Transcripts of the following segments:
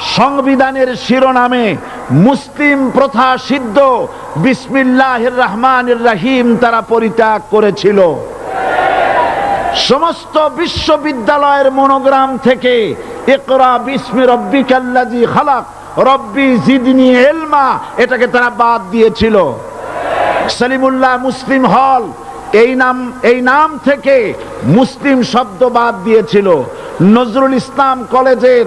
সংবিধানের শিরোনামে মুসলিম প্রথা সিদ্ধ বিসমিল্লাহ রহমান রাহিম তারা পরিত্যাগ করেছিল। সমস্ত বিশ্ববিদ্যালয়ের মনোগ্রাম থেকে একরা বিস্মি রব্বি কাল্লাজি খালাক, রব্বি জিদনি এলমা এটাকে তারা বাদ দিয়েছিল। সালিমুল্লাহ মুসলিম হল, এই নাম এই নাম থেকে মুসলিম শব্দ বাদ দিয়েছিল। নজরুল ইসলাম কলেজের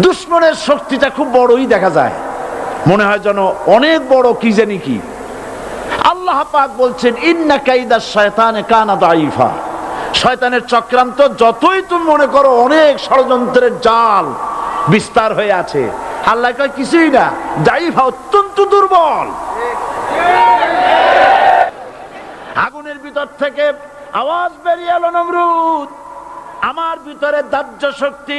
দুশ্মনের শক্তিটা খুব বড়ই দেখা যায়। মনে হয় যেন অনেক বড়, কি জানি কি। আল্লাহ পাক বলছেন, ইন্না কাইদা শয়তানে কানা দাইফা শয়তানের চক্রান্ত যতই তুমি মনে করো অনেক ষড়যন্ত্রের জাল বিস্তার হয়ে আছে। আল্লাহ কয়, কিছুই না দাইফা অত্যন্ত দুর্বল। আগুনের ভিতর থেকে আওয়াজ বেরিয়ে এলো নমরুদ। আমার ভিতরে দাহ্য শক্তি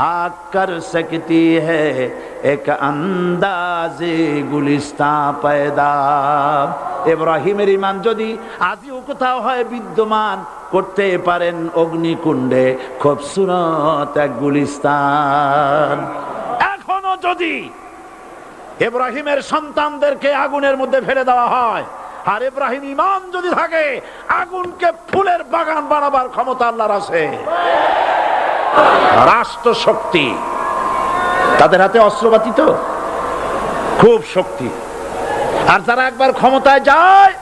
आग कर सकती है एक अंदाजे गुलिस्ता पैदा এব্রাহিমের ইমান যদি আজও কোথাও হয় বিদ্যমান করতে পারেন অগ্নিকুণ্ডে খুবসুরত এক গুলিস্তান এখনো যদি এব্রাহিমের সন্তানদেরকে আগুনের মধ্যে ফেলে দেওয়া হয় আর ইব্রাহিম ইমান যদি থাকে আগুনকে ফুলের বাগান বানাবার ক্ষমতা আল্লাহর আছে রাষ্ট্র শক্তি তাদের হাতে অস্ত্রপাতি তো? খুব শক্তি। আর যারা একবার ক্ষমতায় যায়,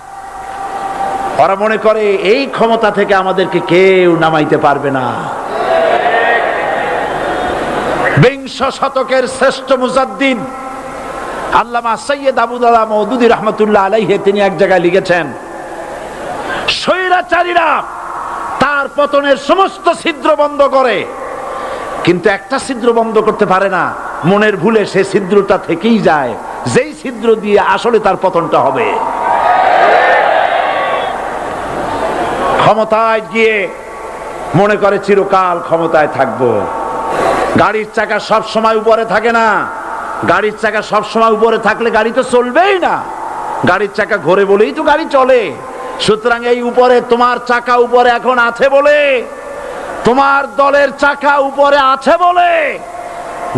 ওরা মনে করে, এই ক্ষমতা থেকে আমাদেরকে কেউ নামাইতে পারবে না। বিংশ শতকের শ্রেষ্ঠ মুজাদ্দিন আল্লামা সৈয়দ আবুদুল্লাহ মৌদুদি রহমতুল্লাহ আলাইহে তিনি এক জায়গায় লিখেছেন, স্বৈরাচারীরা তার পতনের সমস্ত ছিদ্র বন্ধ করে। কিন্তু একটা ছিদ্র বন্ধ করতে পারে না। মনের ভুলে সে ছিদ্রটা থেকেই যায়। যেই ছিদ্র দিয়ে আসলে তার পতনটা হবে। ক্ষমতায় গিয়ে মনে করে চিরকাল ক্ষমতায় থাকব। গাড়ির চাকা সব সময় উপরে থাকে না। গাড়ির চাকা সব সময় উপরে থাকলে গাড়ি তো চলবেই না। গাড়ির চাকা ঘোরে বলেই তো গাড়ি চলে। সুতরাং এই উপরে তোমার চাকা উপরে এখন আছে বলে, তোমার দলের চাকা উপরে আছে বলে,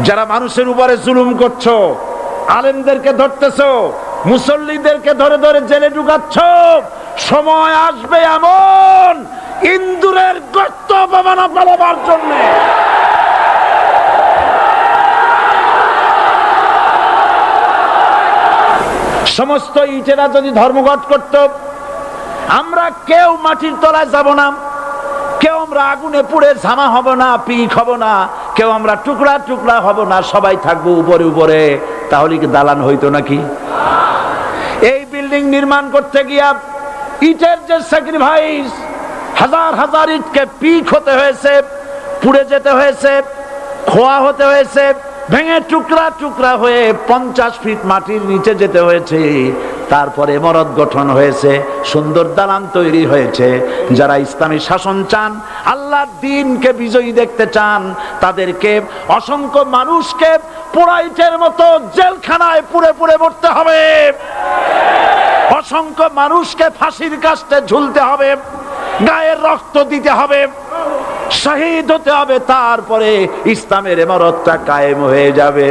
যারা মানুষের উপরে জুলুম করছ, আলেমদেরকে ধরতেছ, মুসল্লিদেরকে ধরে ধরে জেলে ঢুকাচ্ছ, সময় আসবে এমন ইন্দুরের গর্ত অপমানা পালাবার জন্য। সমস্ত ইটেরা যদি ধর্মঘট করত আমরা কেউ মাটির তলায় যাব না। কেউ আমরা আগুনে পুড়ে ঝামা হব না, পিক হব না। কেউ আমরা টুকরা টুকরা হব না, সবাই থাকব উপরে উপরে। তাহলে কি দালান হইতো নাকি? এই বিল্ডিং নির্মাণ করতে গিয়া ইটের যে স্যাক্রিফাইস হাজার হাজার ইটকে পিক হতে হয়েছে, পুড়ে যেতে হয়েছে, খোয়া হতে হয়েছে, ভেঙে টুকরা টুকরা হয়ে পঞ্চাশ ফিট মাটির নিচে যেতে হয়েছে। তারপরে মরদ গঠন হয়েছে, সুন্দর দালান তৈরি হয়েছে। যারা ইসলামী শাসন চান, আল্লাহ দিনকে বিজয়ী দেখতে চান, তাদেরকে অসংখ্য মানুষকে পোড়াইটের মতো জেলখানায় পুড়ে পুড়ে মরতে হবে। অসংখ্য মানুষকে ফাঁসির কাস্তে ঝুলতে হবে, গায়ের রক্ত দিতে হবে, শহীদ হতে হবে, তারপরে ইসলামের এমারতটা কায়েম হয়ে যাবে।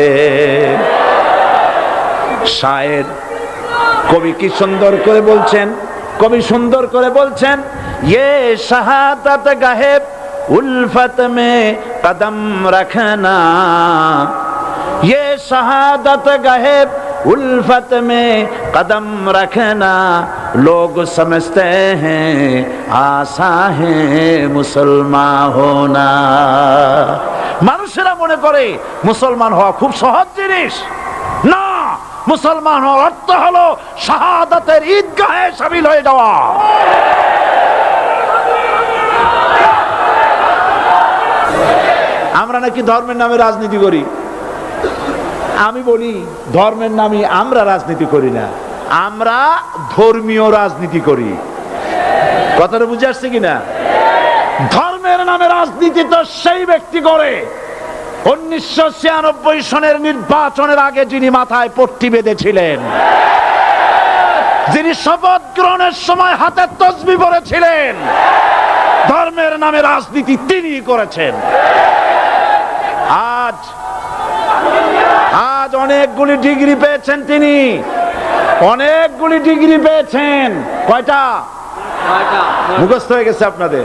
শায়ের কবি কি সুন্দর করে বলছেন কবি সুন্দর করে বলছেন ইয়ে শাহাদাত গাহেব উলফত মে কদম রাখনা ये शहादत गहेब उल्फत में कदम रखना लोग समझते हैं आशा है मुसलमान होना মানুষেরা মনে করে মুসলমান হওয়া খুব সহজ জিনিস না মুসলমান হওয়ার অর্থ হলো শাহাদাতের ঈদগাহে সামিল হয়ে যাওয়া। আমরা নাকি ধর্মের নামে রাজনীতি করি? আমি বলি, ধর্মের নামে আমরা রাজনীতি করি না। আমরা ধর্মীয় রাজনীতি করি। কথাটা বুঝে আসছে কিনা? ধর্মের নামে রাজনীতি তো সেই ব্যক্তি করে। উনিশশো ছিয়ানব্বই সনের নির্বাচনের আগে যিনি মাথায় পট্টি বেঁধেছিলেন যিনি শপথ গ্রহণের সময় হাতে তসবি পড়েছিলেন ধর্মের নামে রাজনীতি তিনি করেছেন। আজ আজ অনেকগুলি ডিগ্রি পেয়েছেন তিনি। অনেকগুলি ডিগ্রি পেয়েছেন। কয়টা? মুখস্থ হয়ে গেছে আপনাদের।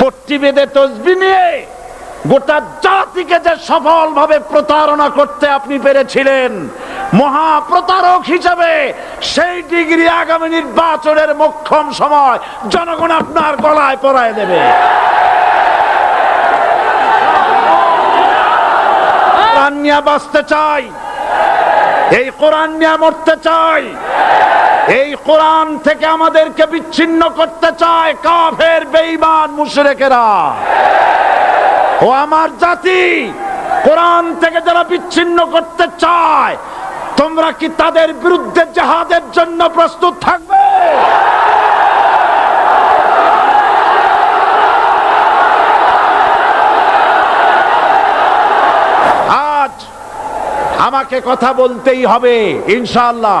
পট্টি বেঁধে তসবি নিয়ে গোটা জাতিকে যে সফল ভাবে প্রতারণা করতে আপনি পেরেছিলেন মহা প্রতারক হিসেবে সেই ডিগ্রি আগামী নির্বাচনের মক্ষম সময় জনগণ আপনার গলায় পরায় দেবে। কোরআন নিয়ে বাঁচতে চাই, এই কোরআন নিয়ে মরতে চাই এই কোরআন থেকে আমাদেরকে বিচ্ছিন্ন করতে চায় কাফের, বেঈমান, মুশরিকেরা। ও আমার জাতি, কোরআন থেকে যারা বিচ্ছিন্ন করতে চায়, তোমরা কি তাদের বিরুদ্ধে জাহাদের জন্য প্রস্তুত থাকবে? আজ আমাকে কথা বলতেই হবে, ইনশাআল্লাহ।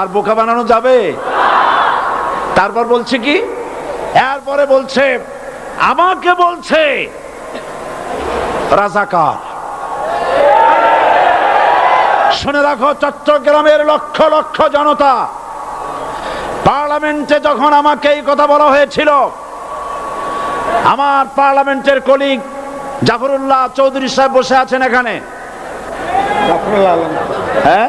আর বোকা বানানো যাবে? তারপর বলছে কি? এরপরে বলছে আমাকে বলছে রাজাকার। শুনে রাখো চট্টগ্রামের লক্ষ লক্ষ জনতা পার্লামেন্টে যখন আমাকে এই কথা বলা হয়েছিল আমার পার্লামেন্টের কলিগ জাফরুল্লাহ চৌধুরী সাহেব বসে আছেন এখানে। হ্যাঁ?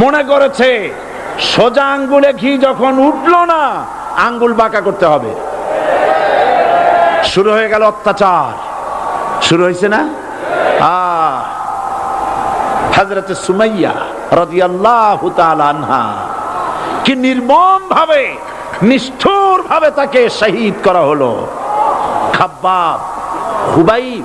মনে করেছে, সোজা আঙ্গুলে ঘি যখন উঠল না, আঙ্গুল বাঁকা করতে হবে। শুরু হয়ে গেল অত্যাচার। শুরু হয়েছে না? হাজরতে সুমাইয়া রাদিয়াল্লাহু তাআলা আনহা কি নির্মম ভাবে নিষ্ঠুর ভাবে তাকে শহীদ করা হলো। খাব্বাব, হুবাইব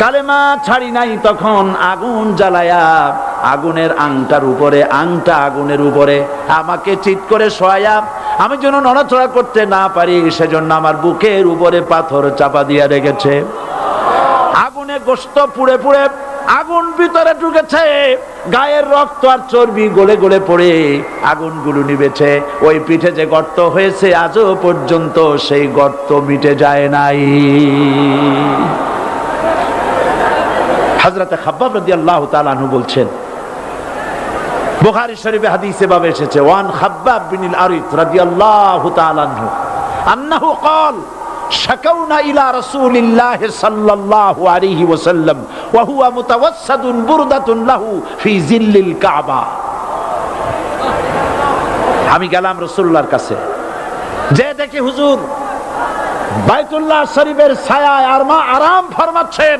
কালেমা ছাড়ি নাই তখন আগুন জ্বালায়া আগুনের আংটার উপরে, আংটা আগুনের উপরে। আমাকে চিৎ করে শোয়া আমি যেন নড়াচড়া করতে না পারি, সেজন্য আমার বুকের উপরে পাথর চাপা দিয়া রেখেছে। আগুনে গোস্ত পুড়ে পুড়ে আগুন ভিতরে ঢুকেছে। গায়ের রক্ত আর চর্বি গলে গলে পড়ে আগুনগুলো নিবেছে ওই পিঠে যে গর্ত হয়েছে, আজও পর্যন্ত সেই গর্ত মিটে যায় নাই। হাজরাতে খাব্বাব রাদিয়াল্লাহু তাআলা আনহু বলছেন বুখারী শরীফে হাদিসে ভাবে এসেছে ওয়ান খাব্বাব বিন আরিত রাদিয়াল্লাহু তাআলা আনহু আন্নাহু قال شكونا إلى رسول الله صلى الله عليه وسلم وهو متوسد بردة له في ظل الكعبة আমি গেলাম রসুল্লাহর কাছে যে দেখি হুজুর বাইতুল্লাহ শরীফের ছায়ায় আর মা আরাম ফরমাচ্ছেন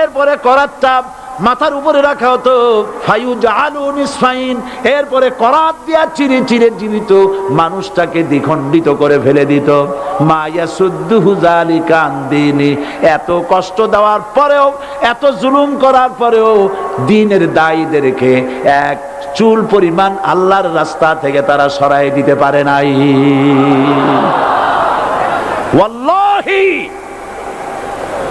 এরপরে করাতটা মাথার উপরে রাখা হতো। এরপরে করাত দিয়া চিরে চিরে জীবিত মানুষটাকে দ্বিখণ্ডিত করে ফেলে দিত। মায়া সুদ্দুহু জালিকা আনদিনি। এত কষ্ট দেওয়ার পরেও, এত জুলুম করার পরেও দিনের দায়ীদেরকে এক চুল পরিমাণ আল্লাহর রাস্তা থেকে তারা সরাই দিতে পারে নাই ওয়াল্লাহি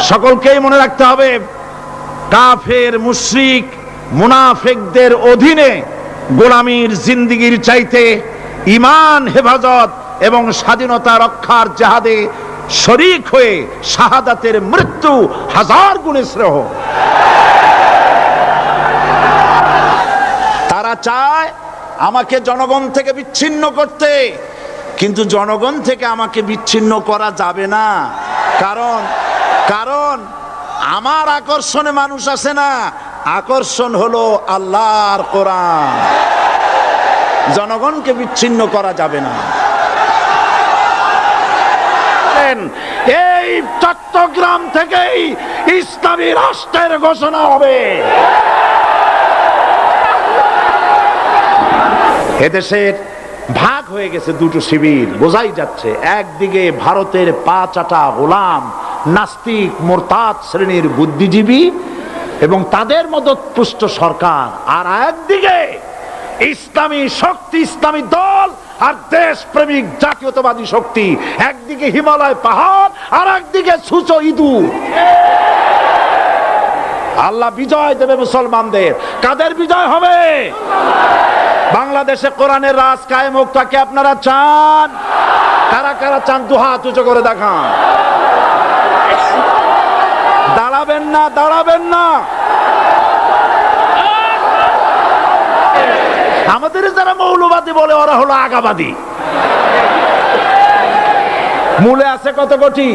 সকলকেই মনে রাখতে হবে, কাফের, মুশরিক, মুনাফেকদের অধীনে গোলামীর জিন্দিগির চাইতে ইমান হেফাজত এবং স্বাধীনতা রক্ষার জাহাদে শরিক হয়ে শাহাদাতের মৃত্যু হাজার গুণে শ্রেহ তারা চায় আমাকে জনগণ থেকে বিচ্ছিন্ন করতে, কিন্তু জনগণ থেকে আমাকে বিচ্ছিন্ন করা যাবে না। কারণ কারণ আমার আকর্ষণে মানুষ আসে না, আকর্ষণ হলো আল্লাহর কোরআন। জনগণকে বিচ্ছিন্ন করা যাবে না। এই চট্টগ্রাম থেকেই ইসলামী রাষ্ট্রের ঘোষণা হবে। এদেশের ভাগ হয়ে গেছে দুটো শিবির, বোঝাই যাচ্ছে। একদিকে ভারতের পা চাটা গোলাম নাস্তিক, মোরতাদ শ্রেণির বুদ্ধিজীবী এবং তাদের মদত পুষ্ট সরকার। আর একদিকে ইসলামী শক্তি, ইসলামী দল আর দেশ প্রেমিক জাতীয়তাবাদী শক্তি। একদিকে হিমালয় পাহাড় আর একদিকে সুচো ইঁদুর। আল্লাহ বিজয় দেবে মুসলমানদের। কাদের বিজয় হবে? বাংলাদেশে কোরআনের রাজ কায়েম হোক, তাকে আপনারা চান। কারা কারা চান দু হাত উঁচু করে দেখান। দাঁড়াবেন না দাঁড়াবেন না। আমাদের যারা মৌলবাদী বলে ওরা হলো আগাবাদী। মূলে আছে কত কোটি?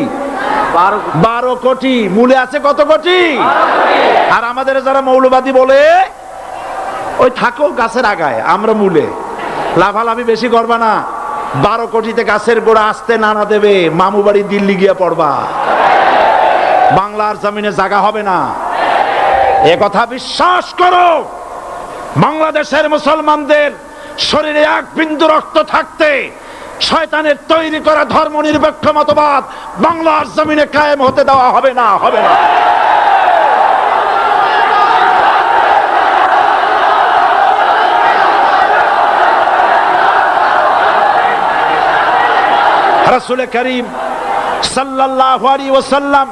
বারো কোটি। মূলে আছে কত কোটি? আর আমাদের যারা মৌলবাদী বলে ওই থাকো গাছের আগায় আমরা মূলে। লাভালাভি বেশি করবা না। বারো কোটিতে গাছের গোড়া আসতে নানা দেবে মামু বাড়ি দিল্লি গিয়ে পড়বা। বাংলার জমিনে জায়গা হবে না। এ কথা বিশ্বাস করো। বাংলাদেশের মুসলমানদের শরীরে এক বিন্দু রক্ত থাকতে শয়তানের তৈরি করা ধর্ম নিরপেক্ষ মতবাদ বাংলার জমিনে কায়েম হতে দেওয়া হবে না হবে না। রাসূল করিম সাল্লাল্লাহু আলাইহি ওয়াসাল্লাম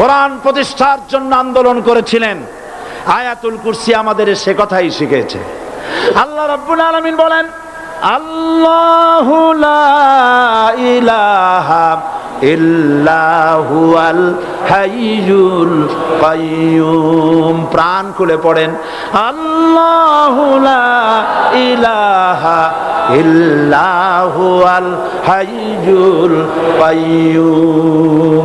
কোরআন প্রতিষ্ঠার জন্য আন্দোলন করেছিলেন। আয়াতুল কুরসি আমাদের সে কথাই শিখেছে। আল্লাহ রাব্বুল আলমিন বলেন ইলাহা প্রাণ খুলে পড়েন, আল্লাহু লা ইলাহা ইল্লাহু আল হাইয়ুল কাইয়ুম।